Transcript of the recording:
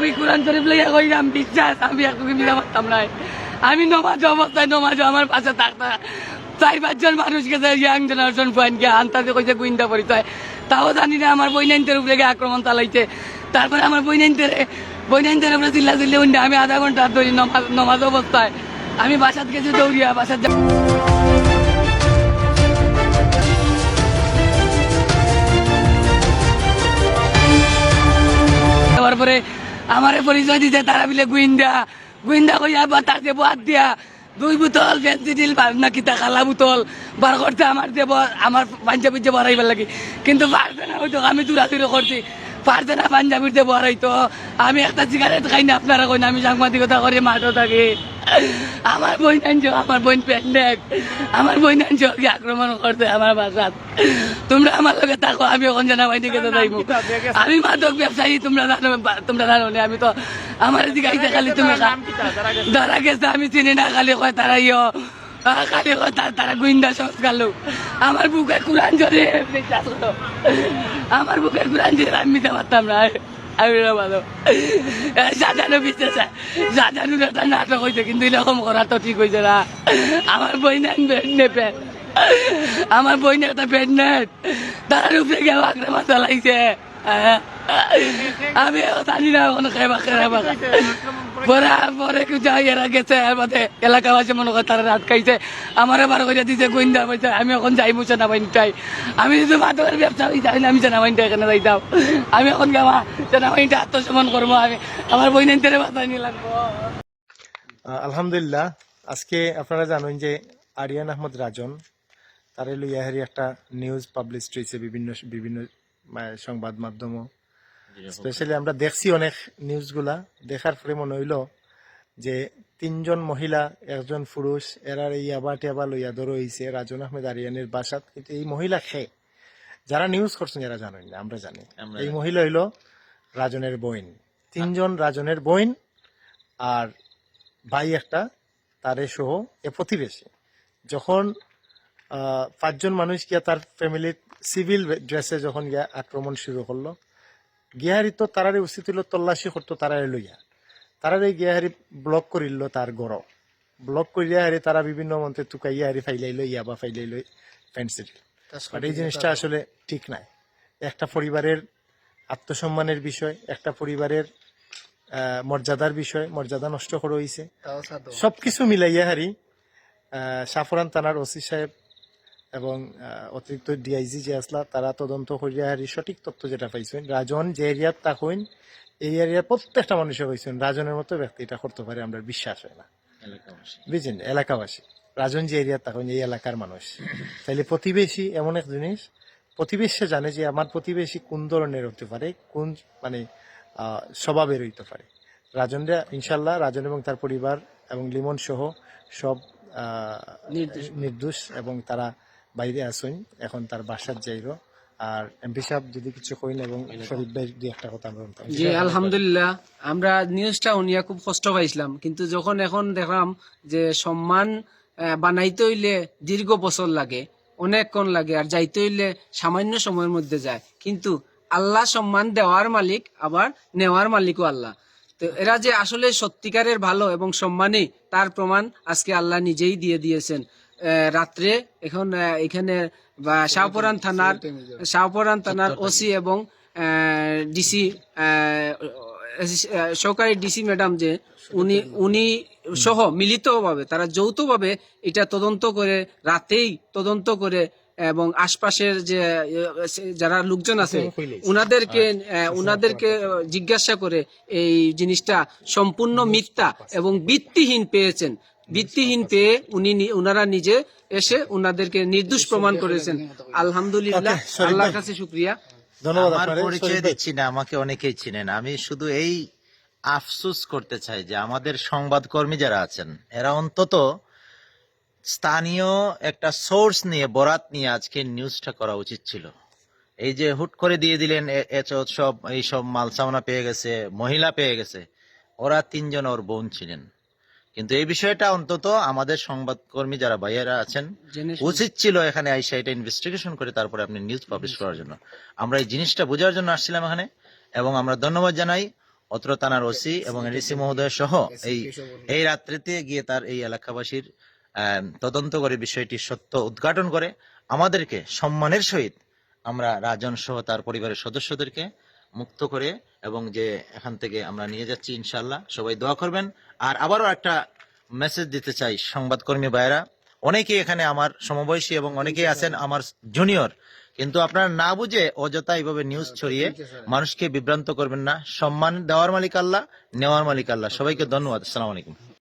আমি কোরআন শরীফ লইয়া কইলাম বিশ্বাস, আমি একটু মিলা পারতাম না আমি নমাজ অবস্থায় নমাজ আমার পাশে থাকতাম চার পাঁচজন মানুষ গেছে ইয়াং জেনারেশন পয়েন্টকে আনতাতে কইছে গুইন্দা পরিচয়। তাও জানি না আমার বৈনাইনদের উপরে গিয়ে আক্রমণ চালাইছে। তারপরে আমার বৈনাইনদের বৈনাইনদের উপরে চিল্লা চিল্লি উন্ডে আমি আধা ঘণ্টা ধরি নমাজ নমাজ অবস্থায়। আমি বাসাত গেছি দৌড়িয়া, বাসাত যা- দেওয়ার পরে আমার পরিচয় দিতে, তারা বিলে, গুইন্দা গুইন্দা কইয়া বা তার দেবো হাত দিয়া, দুই বোতল ফেন্সিডিল না কিতা খালা বোতল বার করতে আমার দেব আমার পাঞ্জাবির যে বাড়াইবার লাগে। কিন্তু পারছে না, হয়তো আমি দূরাদূরি করছি। পারছে না পাঞ্জাবির যে বাড়াইতো আমি একটা সিগারেট খাই না, আপনারা কই না আমি সাংবাদিকতা করে মাঠও থাকি। আমার বই নাঞ্চ আমার বোন প্যান্ডেক আমার বই নাঞ্চ আক্রমণ করতে আমার বাসাত? তোমরা আমার লগে থাকো আমি ওখান জানা বাইনি কেটে যাইব আমি মাদক ব্যবসায়ী তোমরা জানো তোমরা জানো না আমি তো আমার দিকে আইতে খালি তুমি ধরা গেছে? আমি চিনি না খালি কয় তারা ইয়। খালি কয় তারা গুইন্দা সংস্কার লোক আমার বুকে কুরান করো আমার বুকে কুরান জরে আমি মিশে পারতাম না। আমি না ভালো সাজানো বিশ্বাস সাজানো একটা নাটক হয়েছে কিন্তু এরকম করা তো ঠিক হয়েছে না আমার বই নেন নেপে আমার বই একটা প্রেগনেন্ট তার উপরে গিয়ে মাথা লাগছে আমি জানি না ওখানে খাইবা খাইবা পরে পরে কিছু এরা গেছে মধ্যে এলাকাবাসী মনে করে তারা খাইছে। আমার বার করে দিছে গোয়েন্দা বলছে আমি এখন যাই মুছে না বাইনটাই আমি যদি মাদকের ব্যবসা যাই না আমি সেনাবাহিনীটা এখানে যাই যাও আমি এখন গামা সেনাবাহিনীটা আত্মসমন করব আমি। আমার নিয়ে লাগবো। আহ, আলহামদুলিল্লাহ আজকে আপনারা জানেন যে আরিয়ান আহমদ রাজন তারে লইয়া হেরি একটা নিউজ পাবলিশ হয়েছে বিভিন্ন বিভিন্ন সংবাদ মাধ্যম স্পেশালি আমরা দেখছি অনেক নিউজগুলা দেখার পরে মনে হইল যে তিনজন মহিলা একজন পুরুষ এরার এই আবা টেবা লইয়া ধরো হইছে রাজন আহমেদ আরিয়ানের বাসাত। কিন্তু এই মহিলা খে যারা নিউজ করছেন এরা জানেন না আমরা জানি। এই মহিলা হইল রাজনের বইন তিনজন রাজনের বইন আর ভাই একটা তারে সহ এ প্রতিবেশী। যখন পাঁচজন মানুষ গিয়া তার ফ্যামিলির সিভিল ড্রেসে যখন গিয়া আক্রমণ শুরু করল গিয়াহারি তো তারারে উচিত হইল তল্লাশি করতো তারারে লইয়া তারারে গিয়াহারি ব্লক করিল তার গড়। ব্লক করিয়া হারি তারা বিভিন্ন মন্ত্রে তুকাইয়া হারি ফাইলাই লই ইয়াবা ফাইলাই লই বাট এই জিনিসটা আসলে ঠিক নাই। একটা পরিবারের আত্মসম্মানের বিষয় একটা পরিবারের মর্যাদার বিষয় মর্যাদা নষ্ট করে হইছে সবকিছু মিলাইয়া হারি সাফরান থানার ওসি সাহেব এবং অতিরিক্ত ডিআইজি যে আসলা তারা তদন্ত করিয়া হারি সঠিক তথ্য যেটা পাইছেন রাজন যে এরিয়ার তাকইন এই এরিয়ার প্রত্যেকটা মানুষে কইছেন রাজনের মতো ব্যক্তি এটা করতে পারে আমরা বিশ্বাস হয় না। বুঝছেন? এলাকাবাসী। রাজন যে এরিয়ার তখন এই এলাকার মানুষ। তাহলে প্রতিবেশী এমন এক জিনিস প্রতিবেশী জানে যে আমার প্রতিবেশী কোন ধরনের হতে পারে কোন মানে স্বভাবের হইতে পারে। রাজনরা ইনশাল্লাহ রাজন এবং তার পরিবার এবং লিমন সহ সব নির্দোষ এবং তারা বাইরে আসুন এখন তার বাসার যাইব আর এমপি সাহেব যদি কিছু কইন এবং শরীফ ভাই দুই একটা কথা আমরা বলতাম। জি, আলহামদুলিল্লাহ। আমরা নিউজটা উনিয়া খুব কষ্ট পাইছিলাম, কিন্তু যখন এখন দেখলাম যে সম্মান বানাইতে হইলে দীর্ঘ বছর লাগে অনেকক্ষণ লাগে, আর যাইতে হইলে সামান্য সময়ের মধ্যে যায়। কিন্তু আল্লাহ সম্মান দেওয়ার মালিক, আবার নেওয়ার মালিকও আল্লাহ। তো এরা যে আসলে সত্যিকারের ভালো এবং সম্মানী তার প্রমাণ আজকে আল্লাহ নিজেই দিয়ে দিয়েছেন। রাত্রে এখন এখানে শাহপুরান থানার শাহপুরান থানার ওসি এবং ডিসি সহকারী ডিসি ম্যাডাম যে উনি উনি সহ মিলিতভাবে তারা যৌথভাবে এটা তদন্ত করে রাতেই তদন্ত করে এবং আশপাশের যে যারা লোকজন আছে উনাদেরকে আহ, উনাদেরকে জিজ্ঞাসা করে এই জিনিসটা সম্পূর্ণ মিথ্যা এবং ভিত্তিহীন পেয়েছেন। ভিত্তিহীন পেয়ে উনি উনারা নিজে এসে উনাদেরকে নির্দোষ প্রমাণ করেছেন। আলহামদুলিল্লাহ আল্লাহর কাছে শুক্রিয়া। ধন্যবাদ আমার আপনারে পরিচয়। দিচ্ছি না আমাকে অনেকেই চিনেন। আমি শুধু এই আফসোস করতে চাই যে আমাদের সংবাদকর্মী যারা আছেন এরা অন্তত স্থানীয় একটা সোর্স নিয়ে বরাত নিয়ে আজকে নিউজটা করা উচিত ছিল। এই যে হুট করে দিয়ে দিলেন সব এই সব মালসামনা পেয়ে গেছে মহিলা পেয়ে গেছে ওরা তিনজন ওর বোন ছিলেন। কিন্তু এই বিষয়টা অন্তত আমাদের সংবাদকর্মী যারা ভাইয়েরা আছেন উচিত ছিল এখানে আইসা এটা ইনভেস্টিগেশন করে তারপরে আপনি নিউজ পাবলিশ করার জন্য। আমরা এই জিনিসটা বোঝার জন্য আসছিলাম এখানে এবং আমরা ধন্যবাদ জানাই অত্র থানার ওসি এবং এডিসি মহোদয় সহ এই এই রাত্রিতে গিয়ে তার এই এলাকাবাসীর তদন্ত করে বিষয়টি সত্য উদ্ঘাটন করে আমাদেরকে সম্মানের সহিত আমরা রাজন সহ তার পরিবারের সদস্যদেরকে মুক্ত করে এবং যে এখান থেকে আমরা নিয়ে যাচ্ছি ইনশাল্লাহ সবাই দোয়া করবেন। আর আবারও একটা মেসেজ দিতে চাই সংবাদকর্মী ভাইরা অনেকেই এখানে আমার সমবয়সী এবং অনেকেই আছেন আমার জুনিয়র কিন্তু আপনারা না বুঝে অযথা এইভাবে নিউজ ছড়িয়ে মানুষকে বিভ্রান্ত করবেন না। সম্মান দেওয়ার মালিক আল্লাহ নেওয়ার মালিক আল্লাহ। সবাইকে ধন্যবাদ। আসসালামু আলাইকুম।